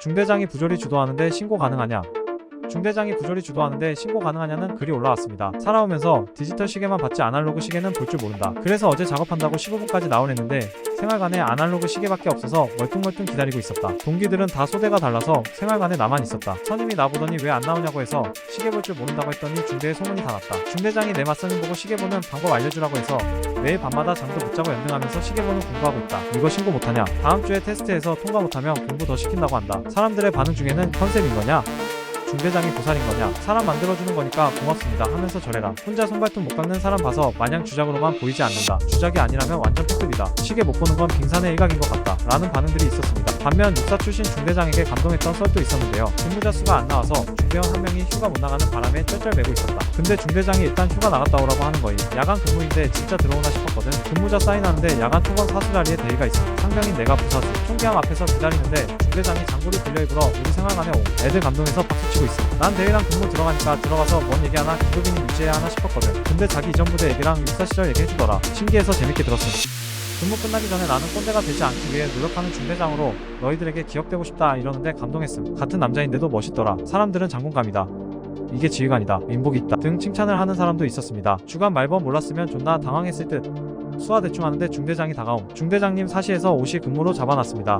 중대장이 부조리 주도하는데 신고 가능하냐? 중대장이 부조리 주도하는데 신고 가능하냐는 글이 올라왔습니다. 살아오면서 디지털 시계만 봤지 아날로그 시계는 볼 줄 모른다. 그래서 어제 작업한다고 15분까지 나오랬는데 생활관에 아날로그 시계밖에 없어서 멀뚱멀뚱 기다리고 있었다. 동기들은 다 소대가 달라서 생활관에 나만 있었다. 선임이 나보더니 왜 안 나오냐고 해서 시계 볼 줄 모른다고 했더니 중대에 소문이 다 났다. 중대장이 내 맞선임 보고 시계 보는 방법 알려주라고 해서 매일 밤마다 잠도 못 자고 연등하면서 시계 보는 공부하고 있다. 이거 신고 못하냐? 다음 주에 테스트에서 통과 못하면 공부 더 시킨다고 한다. 사람들의 반응 중에는 컨셉인 거냐? 중대장이 보살인 거냐? 사람 만들어주는 거니까 고맙습니다 하면서 저래라. 혼자 손발톱 못 깎는 사람 봐서 마냥 주작으로만 보이지 않는다. 주작이 아니라면 완전 X급이다. 시계 못 보는 건 빙산의 일각인 것 같다. 라는 반응들이 있었습니다. 반면 육사 출신 중대장에게 감동했던 썰도 있었는데요. 근무자 수가 안 나와서 중대원 한 명이 휴가 못 나가는 바람에 쩔쩔 매고 있었다. 근데 중대장이 일단 휴가 나갔다 오라고 하는 거임. 야간 근무인데 진짜 들어오나 싶었거든. 근무자 사인하는데 야간 초반 사수 자리에 대의가 있어. 상병인 내가 부사수. 총기함 앞에서 기다리는데 중대장이 장구를 빌려 입으러 우리 생활관에 오. 애들 감동해서 박수치고 있어. 난 대위랑 근무 들어가니까 들어가서 뭔 얘기하나 긴급인이 유지해야 하나 싶었거든. 근데 자기 이전 부대 얘기랑 육사 시절 얘기해주더라. 신기해서 재밌게 들었음. 근무 끝나기 전에 나는 꼰대가 되지 않기 위해 노력하는 중대장으로 너희들에게 기억되고 싶다 이러는데 감동했음. 같은 남자인데도 멋있더라. 사람들은 장군감이다. 이게 지휘관이다. 민복이 있다. 등 칭찬을 하는 사람도 있었습니다. 주간 말번 몰랐으면 존나 당황했을 듯. 수화 대충 하는데 중대장이 다가옴. 중대장님 사시에서 옷이 근무로 잡아놨습니다.